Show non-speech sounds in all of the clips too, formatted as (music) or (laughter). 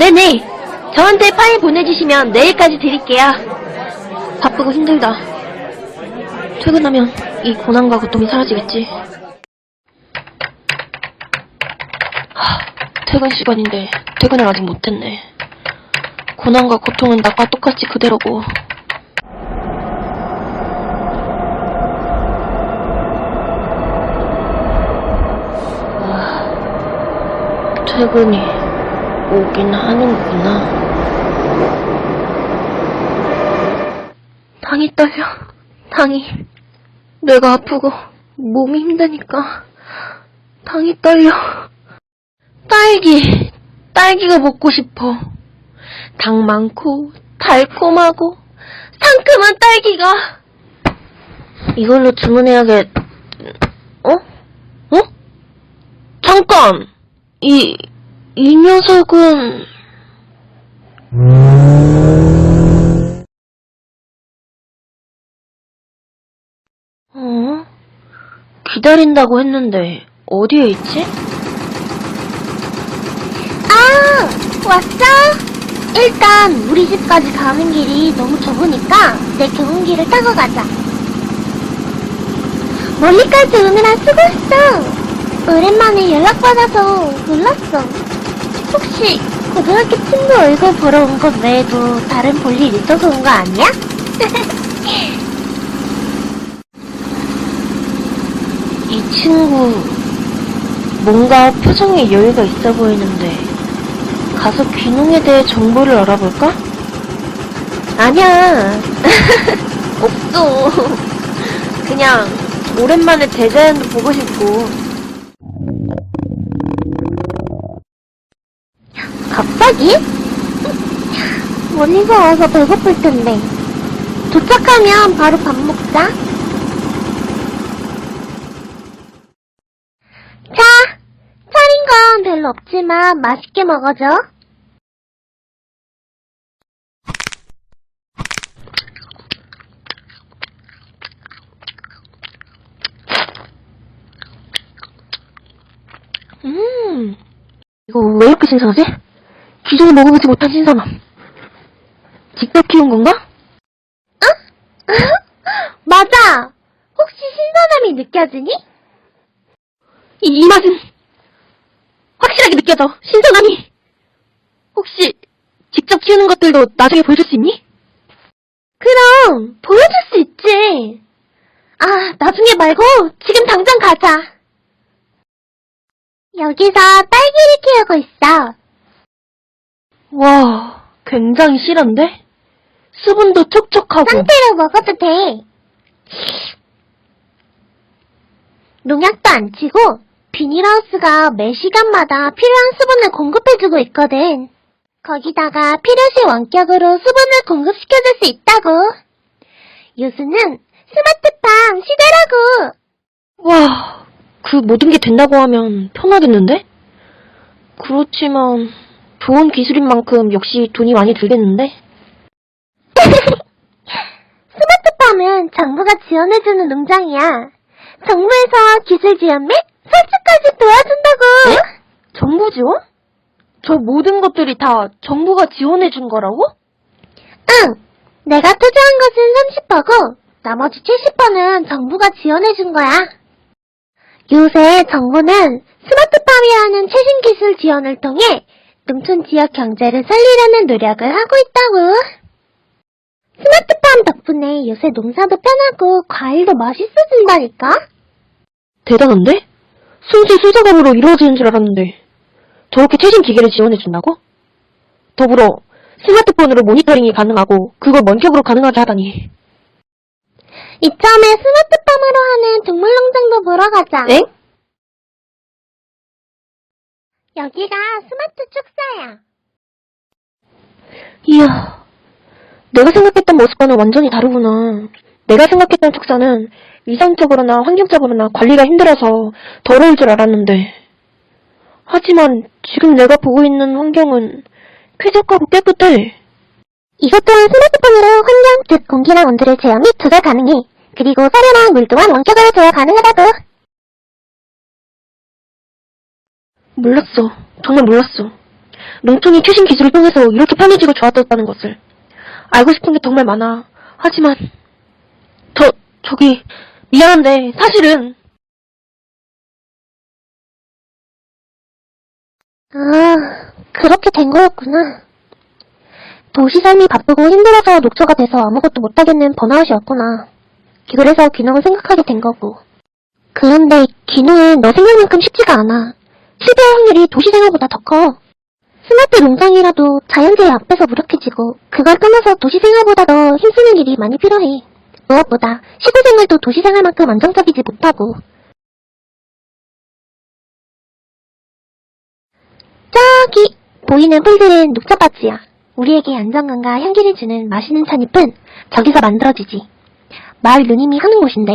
네네. 저한테 파일 보내주시면 내일까지 드릴게요. 바쁘고 힘들다. 퇴근하면 이 고난과 고통이 사라지겠지. 하, 퇴근 시간인데 퇴근을 아직 못했네. 고난과 고통은 나과 똑같이 그대로고. 아, 퇴근이 오긴 하는구나. 당이 떨려. 당이. 내가 아프고 몸이 힘드니까 당이 떨려. 딸기. 딸기가 먹고 싶어. 당 많고 달콤하고 상큼한 딸기가. 이걸로 주문해야겠. 어? 어? 잠깐. 이, 이 녀석은... 어? 기다린다고 했는데 어디에 있지? 아, 왔어? 일단 우리 집까지 가는 길이 너무 좁으니까 내 경운기를 타고 가자. 멀리까지 오느라 수고했어. 오랜만에 연락받아서 놀랐어. 혹시 고등학교 친구 얼굴 보러 온 것 외에도 다른 볼일 있어서 온 거 아니야? (laughs) 이 친구 뭔가 표정에 여유가 있어 보이는데 가서 귀농에 대해 정보를 알아볼까? 아니야 (laughs) 없어 그냥 오랜만에 대자연도 보고 싶고 갑자기? 멀리서 와서 배고플 텐데. 도착하면 바로 밥 먹자. 자, 차린 건 별로 없지만 맛있게 먹어줘. 음 이거 왜 이렇게 신선하지? 기존에 먹어보지 못한 신선함 직접 키운 건가? (laughs) 맞아! 혹시 신선함이 느껴지니? 이, 이 맛은 확실하게 느껴져. 신선함이. 혹시 직접 키우는 것들도 나중에 보여줄 수 있니? 그럼, 보여줄 수 있지. 아, 나중에 말고, 지금 당장 가자. 여기서 딸기를 키우고 있어. 와, 굉장히 실한데? 수분도 촉촉하고. 상태로 먹어도 돼. 농약도 안 치고, 비닐하우스가 매 시간마다 필요한 수분을 공급해주고 있거든. 거기다가 필요시 원격으로 수분을 공급시켜줄 수 있다고. 요새는 스마트팜 시대라고. 와, 그 모든 게 된다고 하면 편하겠는데? 그렇지만 좋은 기술인 만큼 역시 돈이 많이 들겠는데? (laughs) 스마트팜은 정부가 지원해주는 농장이야. 정부에서 기술 지원 및 설치까지 도와준다고. 정부 지원? 저 모든 것들이 다 정부가 지원해준 거라고? 응. 내가 투자한 것은 30%고 나머지 70%는 정부가 지원해준 거야. 요새 정부는 스마트팜이라는 최신 기술 지원을 통해 농촌 지역 경제를 살리려는 노력을 하고 있다고. 스마트팜 덕분에 요새 농사도 편하고 과일도 맛있어진다니까? 대단한데? 순수 수작업으로 이루어지는 줄 알았는데 저렇게 최신 기계를 지원해준다고? 더불어 스마트폰으로 모니터링이 가능하고 그걸 원격으로 가능하게 하다니 이참에 스마트팜으로 하는 동물농장도 보러 가자. 엥? 여기가 스마트 축사야. 이야 내가 생각했던 모습과는 완전히 다르구나 내가 생각했던 축사는 위상적으로나 환경적으로나 관리가 힘들어서 더러울 줄 알았는데 하지만 지금 내가 보고 있는 환경은 쾌적하고 깨끗해 이것 또한 스마트폰으로 환경, 즉 공기나 온도를 제어 및 조절 가능해. 그리고 사료나 물 또한 원격으로 제어 가능하다고. 몰랐어. 정말 몰랐어. 농촌이 최신 기술을 통해서 이렇게 편해지고 좋아졌다는 것을. 알고 싶은 게 정말 많아. 하지만, 저, 저기, 미안한데, 사실은, 아, 그렇게 된 거였구나. 도시 삶이 바쁘고 힘들어서 녹초가 돼서 아무것도 못하겠는 번아웃이었구나. 그래서 귀농을 생각하게 된 거고. 그런데 귀농은 너 생각만큼 쉽지가 않아. 실패할 확률이 도시 생활보다 더 커. 스마트 농장이라도 자연재해 앞에서 무력해지고 그걸 떠나서 도시 생활보다 더 힘쓰는 일이 많이 필요해. 무엇보다 시골 생활도 도시 생활만큼 안정적이지 못하고 저기 보이는 풀들은 녹차밭이야. 우리에게 안정감과 향기를 주는 맛있는 찻잎은 저기서 만들어지지. 마을 누님이 하는 곳인데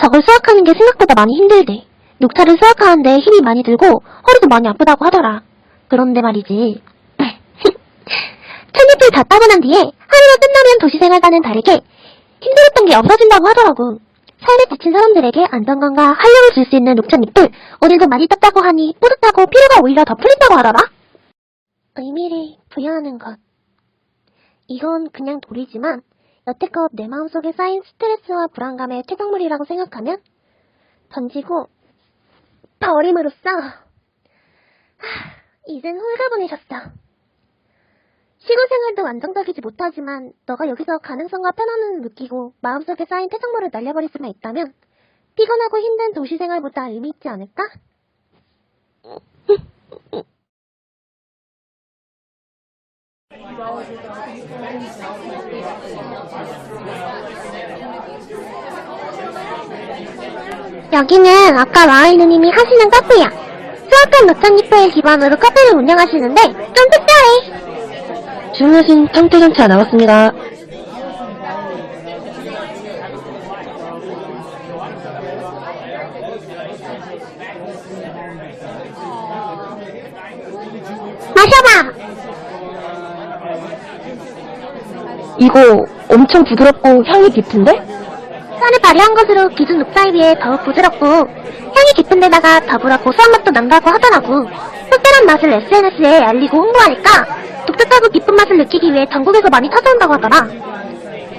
저걸 수확하는 게 생각보다 많이 힘들대. 녹차를 수확하는데 힘이 많이 들고 허리도 많이 아프다고 하더라. 그런데 말이지. (laughs) 찻잎을 다 따고 난 뒤에 하루가 끝나면 도시생활과는 다르게 힘들었던 게 없어진다고 하더라고. 삶에 지친 사람들에게 안정감과 활력을 줄 수 있는 녹차잎을 오늘도 많이 땄다고 하니 뿌듯하고 피로가 오히려 더 풀린다고 하더라. 의미를 부여하는 것. 이건 그냥 돌이지만 여태껏 내 마음속에 쌓인 스트레스와 불안감의 퇴적물이라고 생각하면 던지고 버림으로써 하, 이젠 홀가분해졌어. 시골 생활도 안정적이지 못하지만 너가 여기서 가능성과 편안함을 느끼고 마음속에 쌓인 퇴적물을 날려버릴 수만 있다면 피곤하고 힘든 도시 생활보다 의미 있지 않을까? 여기는 아까 마을 누님이 하시는 카페야. 수확한 녹차잎을 기반으로 카페를 운영하시는데 좀 특별해. 주문하신 청태전차 나왔습니다. 마셔봐. 이거 엄청 부드럽고 향이 깊은데? 쌀을 발효한 것으로 기준 녹차에 비해 더욱 부드럽고 향이 깊은 데다가 더불어 고소한 맛도 난다고 하더라고. 특별한 맛을 SNS에 알리고 홍보하니까 독특하고 깊은 맛을 느끼기 위해 전국에서 많이 찾아온다고 하더라.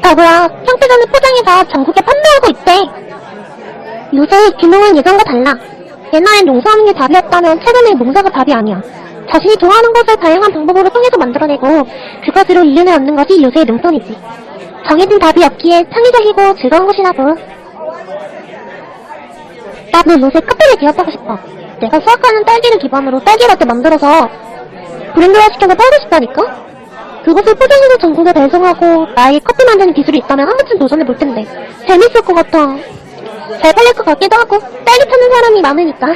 더불어 형태전을 포장해서 전국에 판매하고 있대. 요새 귀농은 예전과 달라. 옛날엔 농사하는 게 답이었다면 최근엔 농사가 답이 아니야. 자신이 좋아하는 것을 다양한 방법으로 통해서 만들어내고 그것으로 인륜을 얻는 것이 요새의 농촌이지. 정해진 답이 없기에 창의적이고 즐거운 곳이라고. 나도 요새 카페를 개업하고 싶어. 내가 수확하는 딸기를 기반으로 딸기라떼 만들어서 브랜드화 시켜서 팔고 싶다니까? 그것을 포장해서 전국에 배송하고 나에게 커피 만드는 기술이 있다면 한 번쯤 도전해 볼 텐데 재밌을 것 같아. 잘 팔릴 것 같기도 하고 딸기 찾는 사람이 많으니까.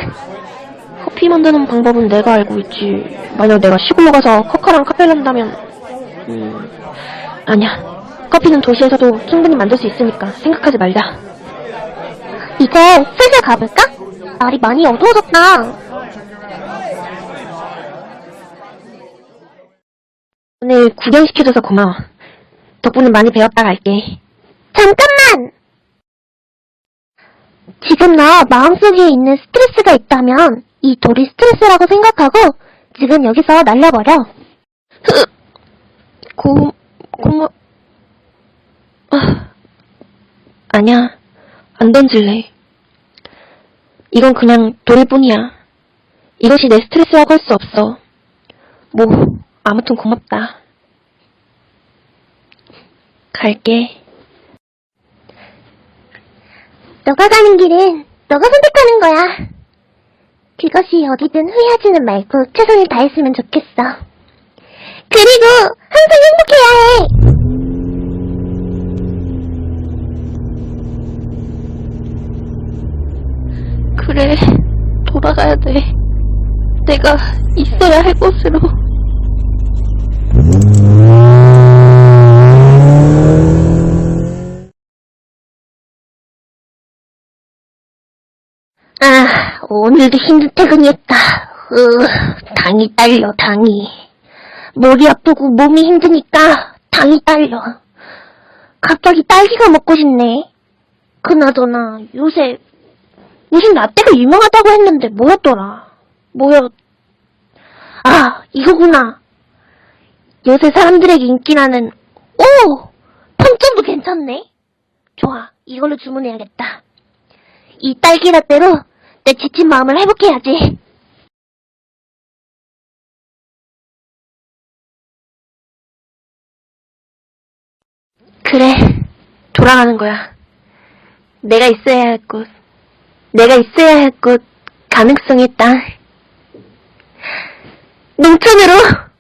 커피 만드는 방법은 내가 알고 있지. 만약 내가 시골로 가서 커커랑 카페를 한다면, 음, 아니야. 커피는 도시에서도 충분히 만들 수 있으니까 생각하지 말자. 이제 슬슬 가볼까? 날이 많이 어두워졌다. 오늘 구경시켜줘서 고마워. 덕분에 많이 배웠다 갈게. 잠깐만! 지금 나 마음속에 있는 스트레스가 있다면 이 돌이 스트레스라고 생각하고 지금 여기서 날려버려. 고, 고마, 아, 아니야. 안 던질래. 이건 그냥 돌일 뿐이야. 이것이 내 스트레스라고 할 수 없어. 뭐, 아무튼 고맙다. 갈게. 너가 가는 길은 너가 선택하는 거야. 그것이 어디든 후회하지는 말고 최선을 다했으면 좋겠어. 그리고 항상 행복해야 해. 그래, 돌아가야 돼. 내가 있어야 할 곳으로. 아, 오늘도 힘든 퇴근이었다. 으, 당이 딸려, 당이. 머리 아프고 몸이 힘드니까 당이 딸려. 갑자기 딸기가 먹고 싶네. 그나저나 요새 무슨 라떼가 유명하다고 했는데 뭐였더라? 뭐였... 아, 이거구나. 요새 사람들에게 인기나는, 오! 평점도 괜찮네. 좋아, 이걸로 주문해야겠다. 이 딸기 라떼로 내 지친 마음을 회복해야지. 그래, 돌아가는 거야. 내가 있어야 할 곳, 내가 있어야 할 곳, 가능성이 있다. 농촌으로!